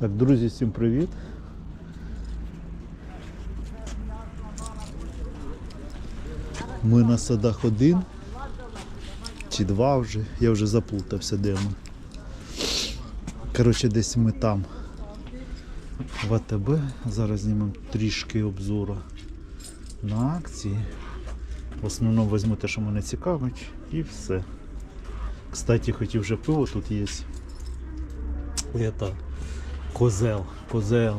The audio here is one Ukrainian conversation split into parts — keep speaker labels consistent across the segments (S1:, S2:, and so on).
S1: Так, друзі, всім привіт. Ми на садах один чи два вже, я вже заплутався, де ми. Коротше, десь ми там. В АТБ. Зараз знімемо трішки обзору на акції. В основному візьму те, що мене цікавить, і все. Кстати, хотів вже пиво тут є. Это козел, козел.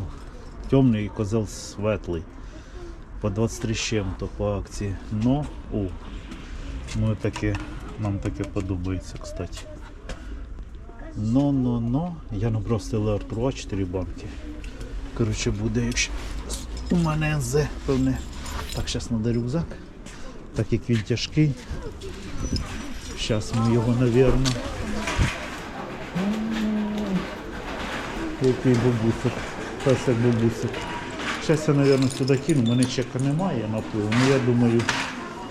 S1: Темний і козел светлий. По 23 з чим-то по акції. Но, о, ну таке, нам таке подобається, кстати. Но, но, но, я набрав Артура 4 банки. Коротше, буде, якщо у мене НЗ, певне. Так, зараз треба рюкзак. Так як він тяжкий. Зараз ми його, напевно. Який бабусик. Песик бабусик. Зараз я, мабуть, сюди кину. Мене чека немає на пиво. Ну я думаю,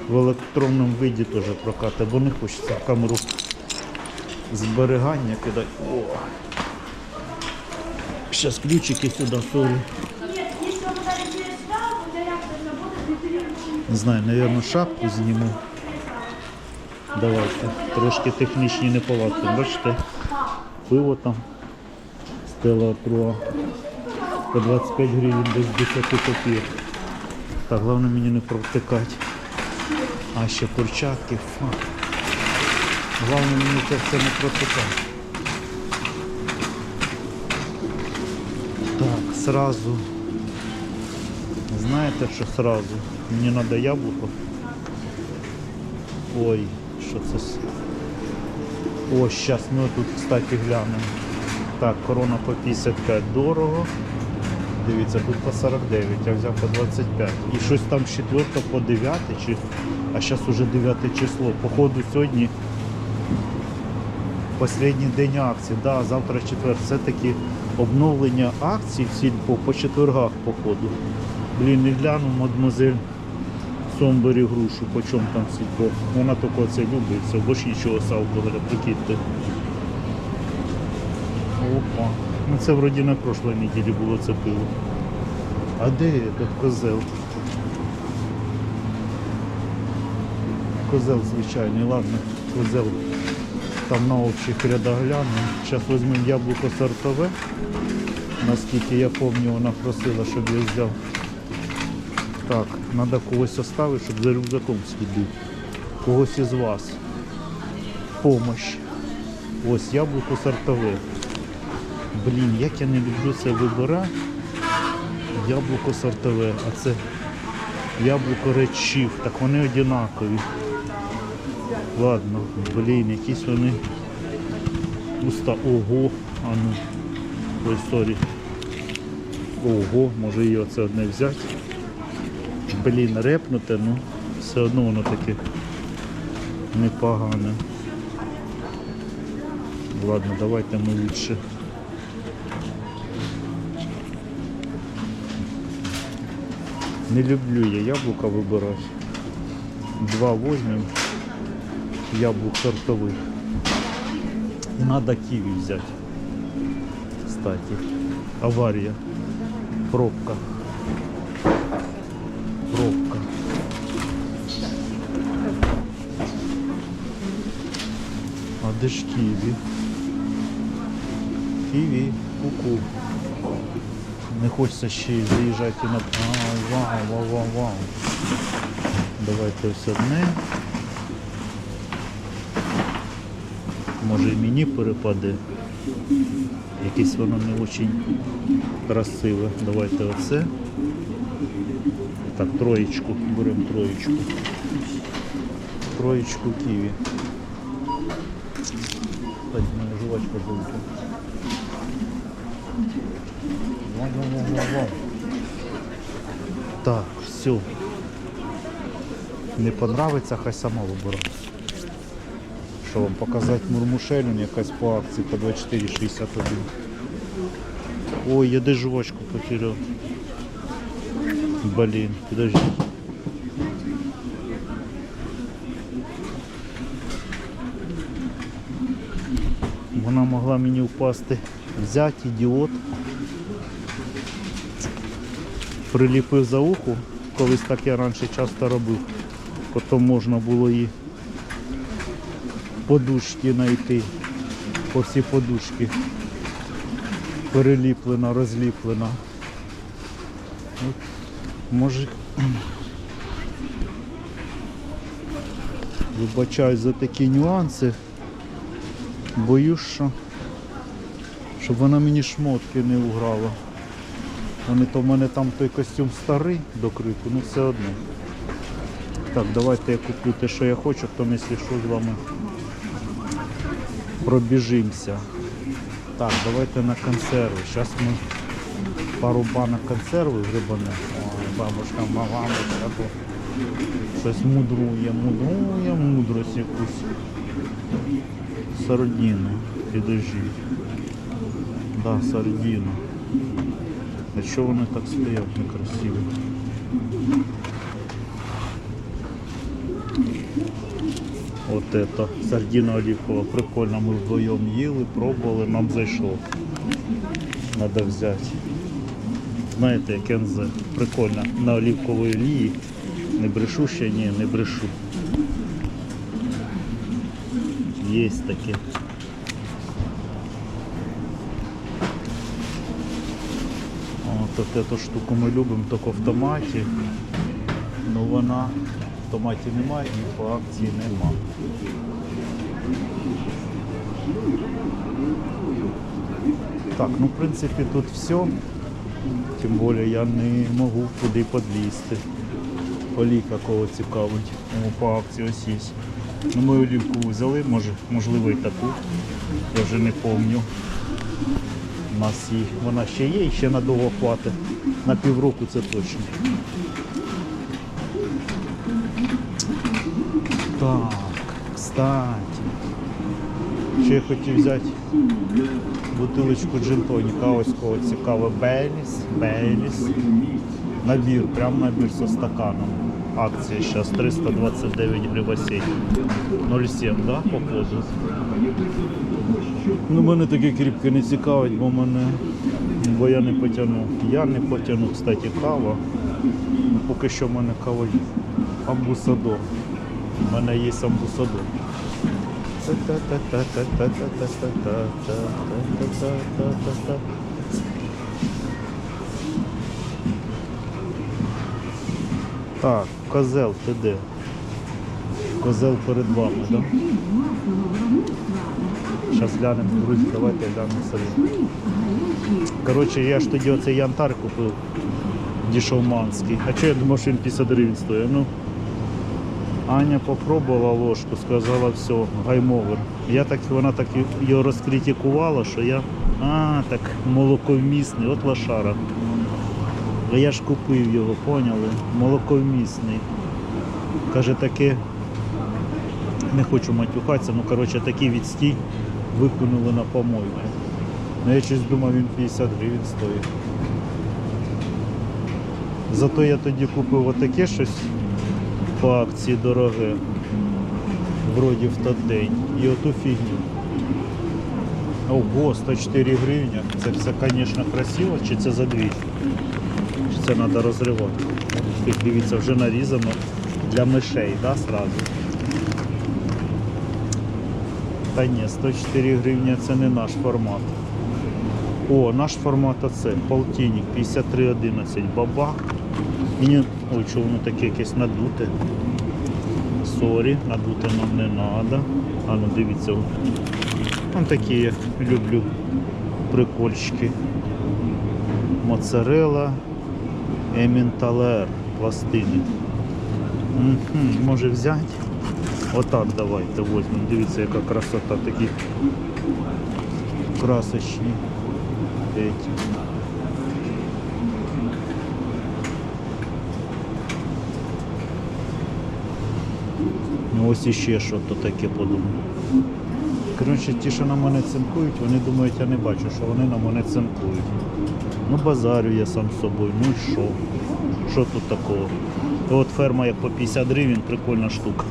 S1: в електронному виді теж прокати, бо не хочеться в камеру зберігання кидати. О! Зараз ключики сюди,
S2: работать,
S1: Не знаю, мабуть, шапку зніму. Давайте. Трошки технічні неполадки. Бачите? Пиво там. Стела Труа. По 25 гривень десь 10 копійок. Так, головне мені не провтикати. А ще курчатки. Фу. Головне мені це все не протикати. Так, сразу. Знаєте, що сразу? Мені треба яблуко. Ой, що це? Ось, зараз ми тут, кстати, глянемо. Так, корона по 55 дорого. Дивіться, тут по 49, я взяв по 25. І щось там з 4 по 9, чи... а зараз уже 9 число. Походу сьогодні останній день акції. Да, завтра четвер. Все-таки обновлення акцій в сільпо по четвергах, походу. Блін, не гляну, мадмузель Сомбері грушу, по чому там сільпо. Вона тільки це любить, це бо ж нічого прикидьте. Опа. Ну це вроді на прошлой неділі було це пиво. А де этот козел? Козел звичайний, ладно, козел там на общих рядах гляну. Зараз візьмемо яблуко сортове. Наскільки я пам'ятаю, вона просила, щоб я взяв. Так, треба когось оставити, щоб за рюкзаком слідити. Когось із вас. Помощь. Ось яблуко сортове. Блін, як я не люблю це вибирати. Яблуко сортове, а це яблуко речів. Так вони однакові. Ладно, блін, якісь вони пуста. Ого, а ну. Ой, сорі. Ого, може її оце одне взяти. Блін, репнуте, ну все одно воно таке непогане. Ладно, давайте ми лучше. Не люблю я яблука вибирати. Два возьмем яблук сортовых. И надо киви взять. Кстати. Авария. Пробка. Пробка. А де ж ківі? Ківі, ку-ку. Не хочеться ще й заїжджати на... А, вау, вау, вау, вау. Давайте ось одне. Може і мені перепаде. Якесь воно не дуже красиве. Давайте оце. Так, троєчку. Беремо троєчку. Троєчку ківі. Так, мене жувачка золота. Вау, вау, вау, вау, вау. Так, все. Не понравиться, хай сама вибирає. Що вам показати мурмушелю, якась по акції по 24,61. Ой, я де жвачку потеряв. Блін, подожди. Вона могла мені впасти. Взяти ідіот. Приліпив за уху. Колись так я раніше часто робив. Потім можна було і подушки знайти. По всі подушки. Переліплена, розліплена. От, може. Вибачаюсь за такі нюанси. Боюсь, що щоб вона мені шмотки не уграла. Вони то в мене там той костюм старий до крику, ну все одно. Так, давайте я куплю те, що я хочу, потім, якщо що, з вами пробіжимося. Так, давайте на консерви. Зараз ми пару банок консерви грибане. Бабушка, мамочка, то щось мудрує, мудрує, мудрость якусь. Сардіни, підожіть. Да, сардіна. А що вони так стоять некрасиво? От это, сардина оливкова, прикольно, ми вдвоєм їли, пробували, нам зайшло. Надо взяти. Знаєте, як прикольно, на оливковій олії. Не брешу ще, ні, не брешу. Є таке. От, от эту штуку ми любимо тільки в томаті. Ну вона в томаті немає і по акції нема. Так, ну в принципі тут все. Тим більше я не можу куди підлізти. Олійка кого цікавить. По акції ось є. Ну ми олівку взяли, може, можливо і таку. Я вже не пам'ятаю. У нас її, вона ще є і ще надовго хватить. На півроку це точно. Так, кстати. Ще я хотів взяти бутилочку джинтоніка, ось кого цікаво. Бейліс, Бейліс. Набір, прям набір со стаканом. Акція зараз 329 гривень. 0,7, да, походу? Ну, мене таке кріпке не цікавить, бо мене, бо я не потягну. Я не потягну, кстати, кава. Ну, поки що в мене кава є. Амбусадор. У мене є амбусадор. Так, козел, ти де? Козел перед вами, так? Да? Зараз глянемо, друзі, давайте глянемо собі. Коротше, я ж тоді оцей янтар купив дішовманський. А чого я думав, що він 50 гривень стоїть? Ну, Аня попробувала ложку, сказала, все, гаймовер. Я так, вона так його розкритикувала, що я. А, так молоковмісний, от лошара. Я ж купив його, поняли? Молоковмісний. Каже, таке, не хочу матюхатися, ну коротше такий відстій викинули на помойку. Ну я щось думав, він 50 гривень стоїть. Зато я тоді купив отаке щось по акції дороге. Вроді в той день. І оту фігню. Ого, 104 гривні. Це все, звісно, красиво, чи це за 200? Чи це треба розривати? Дивіться, вже нарізано для мишей, да, сразу? Та ні, 104 гривні це не наш формат. О, наш формат оце, полтинник, 53,11, бабах. Мені, ой, що воно таке якесь надуте. Сорі, надуте нам не треба. А ну дивіться, там такі я люблю прикольчики. Моцарелла, ементалер, пластини. Мгм, Може взяти? Отак давайте возьмемо. Дивіться, яка красота, такі красочні. Ну ось іще що то таке подумав. Коротше, ті, що на мене цинкують, вони думають, я не бачу, що вони на мене цинкують. Ну базарю я сам з собою, ну і що? Що тут такого? От ферма як по 50 гривень, прикольна штука.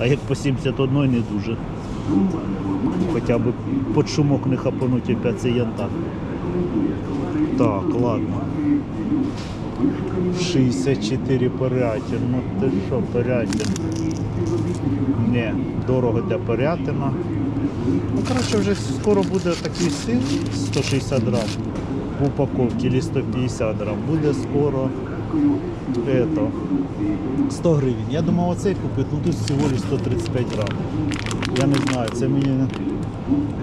S1: А як по 71 не дуже. Хоча б під шумок не хапануть опять цей янтар. Так, ладно. 64 порятин. Ну ти що, порятин? Не, дорого для порятина. Ну, коротше, вже скоро буде такий сир 160 грам в упаковці, або 150 грам. Буде скоро это, 100 гривень. Я думав оцей купити, ну тут всього лиш 135 грам. Я не знаю, це мені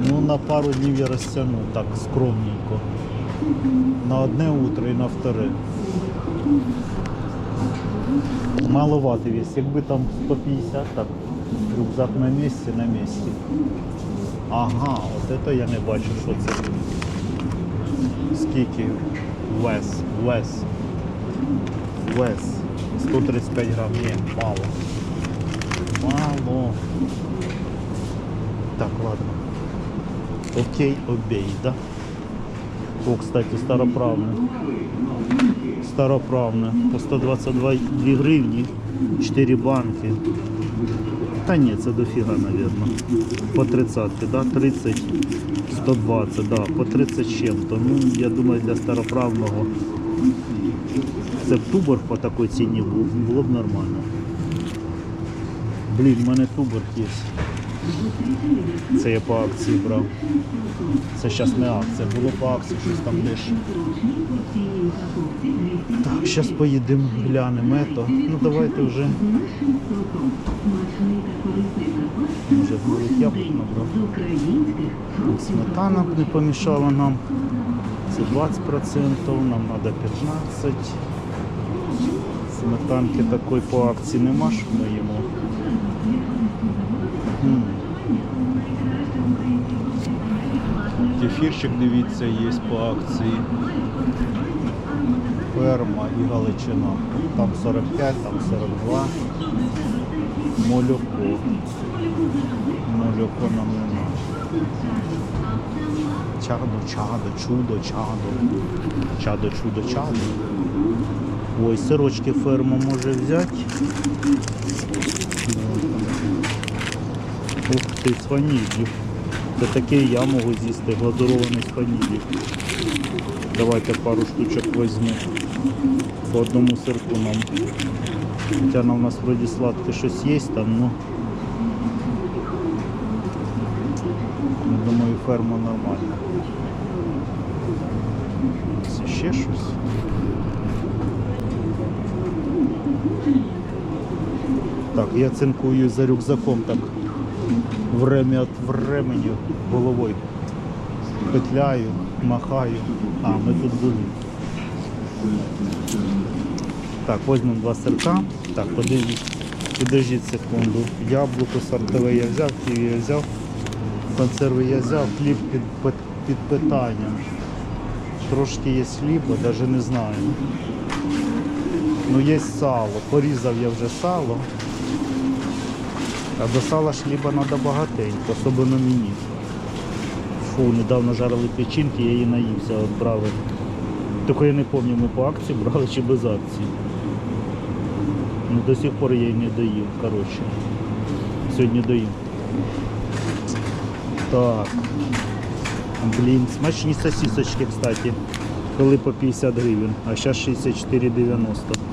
S1: ну, на пару днів я розтягну так скромненько. На одне утро і на вторе. Маловатий вес. Якби там 150, так рюкзак на місці, на місці. Ага, от це я не бачу, що це. Скільки вес, вес, вес. 135 грам, ні, мало. Мало. Так, ладно. Окей, обей, да? О, кстати, староправне. Староправне. По 122 гривні, 4 банки. Та ні, це дофіга, мабуть. По 30, да? 30, 120, да, по 30 з чим-то. Ну, я думаю, для староправного це б тубор по такій ціні був, було б нормально. Блін, в мене тубор є. Це я по акції брав. Це зараз не акція, було по акції, щось там дешево. Так, зараз поїдемо, глянемо ето. Ну давайте вже. Може будуть яблук набрав. Сметана б не помішала нам. Це 20%, нам треба 15%. Сметанки такої по акції нема, що ми їмо. Кефірчик, дивіться, є по акції. Ферма і Галичина. Там 45, там 42. Молоко. Молоко нам не надо. Чадо, чадо, чудо, чадо. Чадо, чудо, чадо. Ой, сирочки ферма може взяти. Ух ти, з ваніллю. Це таке я можу з'їсти, глазурований з ваніллю. Давайте пару штучок візьму. По одному сирку нам. Хоча на у нас вроді сладке щось є там, ну. Думаю, ферма нормальна. Це ще щось. Так, я цинкую за рюкзаком так время от времени головою. Петляю, махаю. А, ми тут були. Так, візьмемо два сирка. Так, подивіть, подождіть секунду. Яблуко сортове я взяв, ківі я взяв, консерви я взяв, хліб під, під, під питанням. Трошки є хліба, навіть не знаю. Ну є сало. Порізав я вже сало. А до сала ж хліба треба багатенько, особливо мені. Фу, недавно жарили печінки, я її наївся, от брали. Тільки я не пам'ятаю, ми по акції брали чи без акції. Ну до сих пор я її не доїв, коротше. Сьогодні доїм. Так. Блін, смачні сосисочки, кстати. Коли по 50 гривень, а зараз 64,90.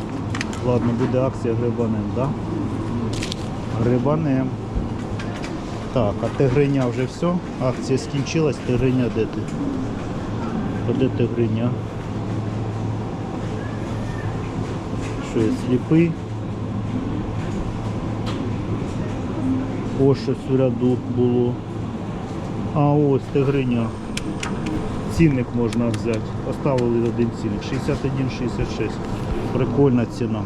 S1: Ладно, буде акція грибанем, да? Грибанем. Так, а тигриня вже все. Акція скінчилась, тигриня де ти? А де тигриня? Що я сліпий? О, щось в ряду було. А ось тигриня. Цінник можна взяти. Оставили один цінник. 61,66. Прикольна ціна.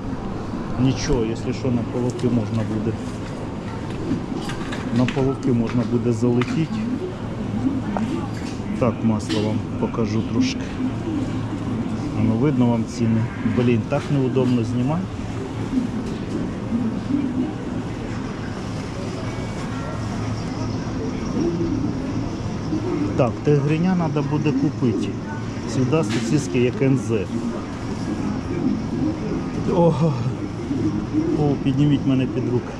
S1: Нічого, якщо що, на половки можна буде. На половки можна буде залетіти. Так, масло вам покажу трошки. А ну видно вам ціни. Блін, так неудобно знімати. Так, тигриня треба буде купити. Сюди сосиски як НЗ. О, о, підніміть мене під руки.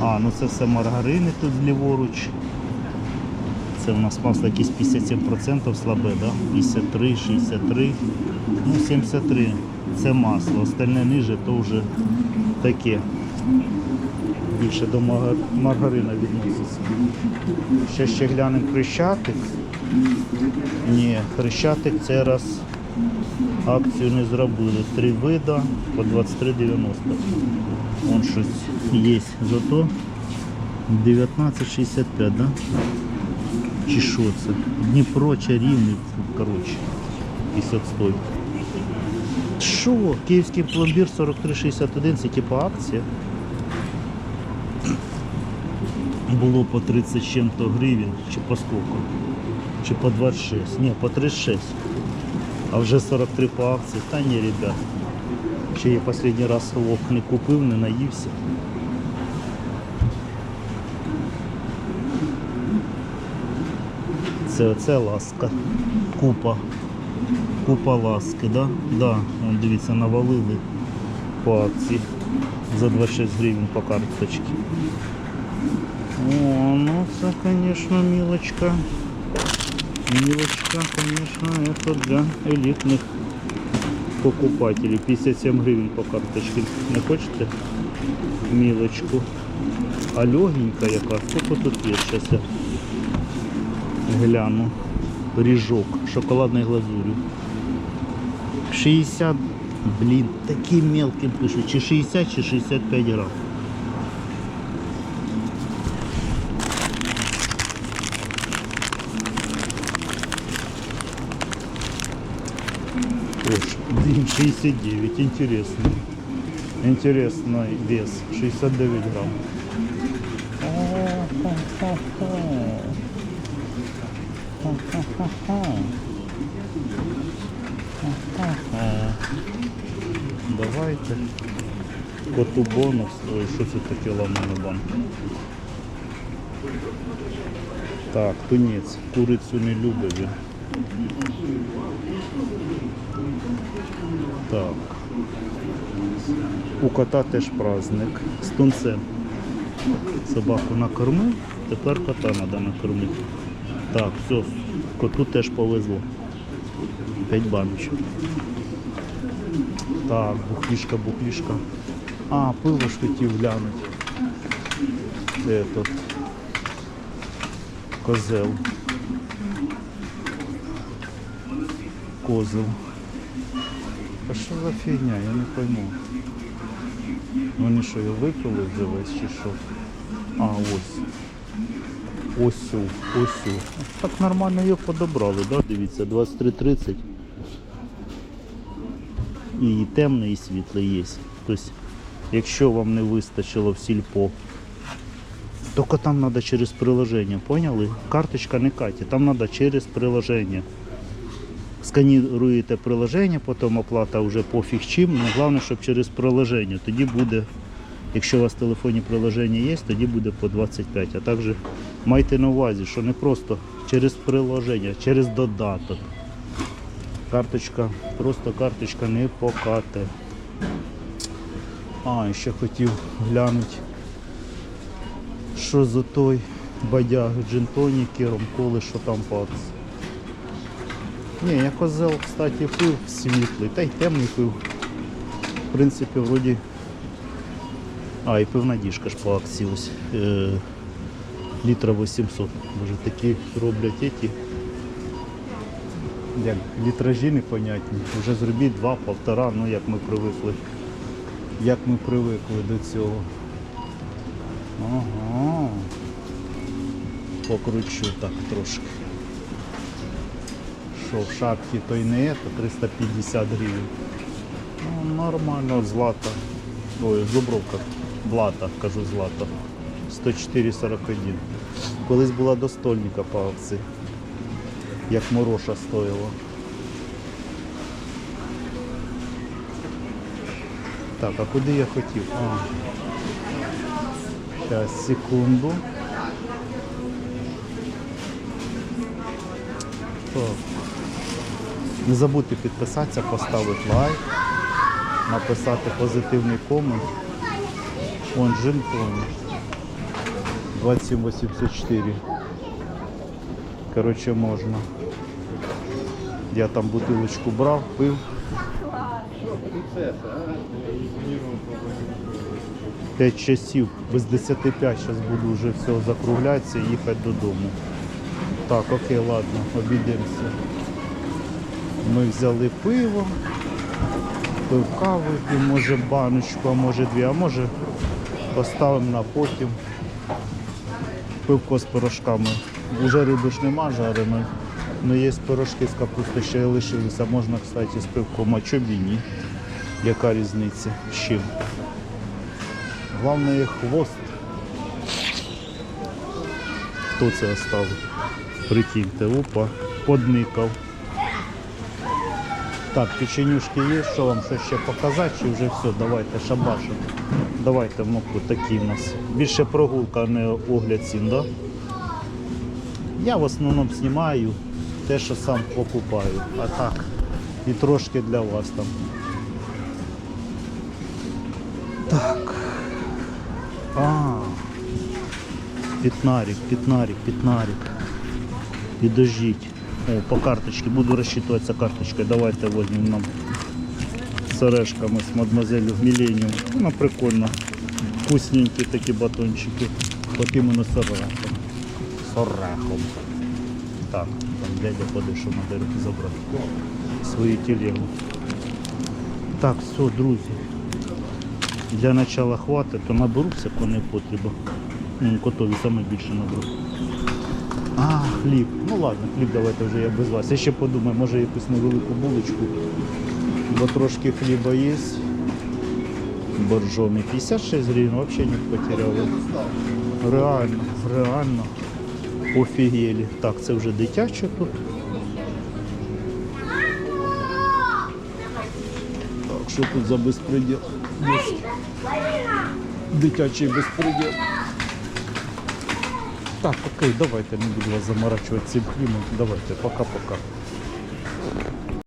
S1: А, ну це все маргарини тут ліворуч. Це у нас масло якісь 57% слабе, да? 53, 63, ну 73. це масло, остальне ниже то вже таке. Більше до маргарина відноситься. Ще ще глянемо хрещатик. Ні, хрещатик цей раз акцію не зробили. Три вида по 23,90. Вон щось є. Зато 19,65, да? Чи що це? Дніпро, чарівний, коротше, 50 стоїть. Що? Київський пломбір 43,61, це типу акція. Було по 30 з чим-то гривень, чи по скільки? Чи по 26? Ні, по 36. А вже 43 по акції. Та ні, ребят. Ще я останній раз лох не купив, не наївся. Це оце ласка. Купа. Купа ласки, да? Да. Вон, дивіться, навалили по акції за 26 гривень по карточці. О, ну це, звісно, мілочка. Мілочка, звісно, это для елітних покупателей. 57 гривень по карточці. Не хочете? Мілочку. А легенька яка. Сколько тут є? Сейчас я гляну. Ріжок шоколадной глазурью. 60, блін, таким мелким пишуть. Чи 60, чи 65 грам. Ось, блин, 69, интересно. Интересный вес, 69 грамм. Давайте. Коту бонус. Ой, що це таке ламаний банк? Так, тунець. Курицю не любить. Так. У кота теж праздник. З тунцем. Собаку накормив, тепер кота треба накормити. Так, все, коту теж повезло. П'ять баночок. Так, бухлішка, бухлішка. А, пиво ж хотів глянути. Этот. Козел. Козел. А що за фігня, я не пойму. Вони що, його випили вже весь чи що? А, ось. Ось, о, ось. о. Так нормально його подобрали, да? Дивіться, 23.30. І темний, і світлий є. Тобто, якщо вам не вистачило в сільпо, тільки там треба через приложення, поняли? Карточка не каті, там треба через приложення. Сканіруєте приложення, потім оплата вже пофіг чим. але головне, щоб через приложення. Тоді буде, якщо у вас в телефоні приложення є, тоді буде по 25. А також майте на увазі, що не просто через приложення, через додаток. Карточка, просто карточка не покате. А, ще хотів глянути, що за той бадяги, джинтоніки, ромколи, що там по акції. Ні, я козел, кстати, пив світлий, та й темний пив. В принципі, вроді. А, і пивна діжка ж по акції ось. Е, літра 800. Боже, такі роблять эти. Як літражі непонятні. Вже зробіть два, полтора, ну як ми привикли. Як ми привикли до цього. Ага. Покручу так трошки що в шапці й не то 350 гривень. Ну, нормально, злата. Ой, зубровка. Блата, кажу злата. 104,41. Колись була до стольника по акції. Як мороша стоїла. Так, а куди я хотів? А. Зараз, секунду. Так. Не забудьте підписатися, поставити лайк, написати позитивний комент. Вон джин повний. 2784. Коротше, можна. Я там бутилочку брав, пив. П'ять часів, без 10 5 зараз буду вже все закруглятися і їхати додому. Так, окей, ладно, обійдемося. Ми взяли пиво, пив кави, і може баночку, а може дві, а може поставимо на потім. Пивко з пирожками. Уже риби ж нема жареної. але є пирожки з капусти, ще лишилися. Можна, кстати, з пивком, а чобі ні. Яка різниця? З чим? Головне хвост. Хто це оставив? Прикиньте, опа, подникав. Так, печенюшки є, що вам ще ще показати, чи вже все, давайте шабашимо. Давайте внуку такі в нас. Більше прогулка, а не огляд цін, да? Я в основному знімаю те, що сам покупаю. А так, і трошки для вас там. Так. А. Пятнарик, пятнарик, пятнарик. Підождіть. О, по карточке. Буду рассчитываться карточкой. Давайте возьмем нам с орешками, с мадемуазелью Миллениум. Ну, прикольно. Вкусненькі такі батончики. От іменно з орехом. Так, там дядя подійшов на дерево забрати свою телегу. Так, все, друзі. Для начала хватить, то наберуться коли потреба. Ну, котові саме більше наберу. А, хліб. Ну ладно, хліб давайте вже я без вас. Я ще подумаю, може якусь невелику булочку. Бо трошки хліба є. Боржомі 56 гривень, взагалі не потеряли. Реально, реально. Офігелі. Так, це вже дитяче тут. Так, що тут за безпреділ? Дитячий безпреділ. Так, окей, давайте не буду вас заморачувати цим клімом. Давайте, пока-пока.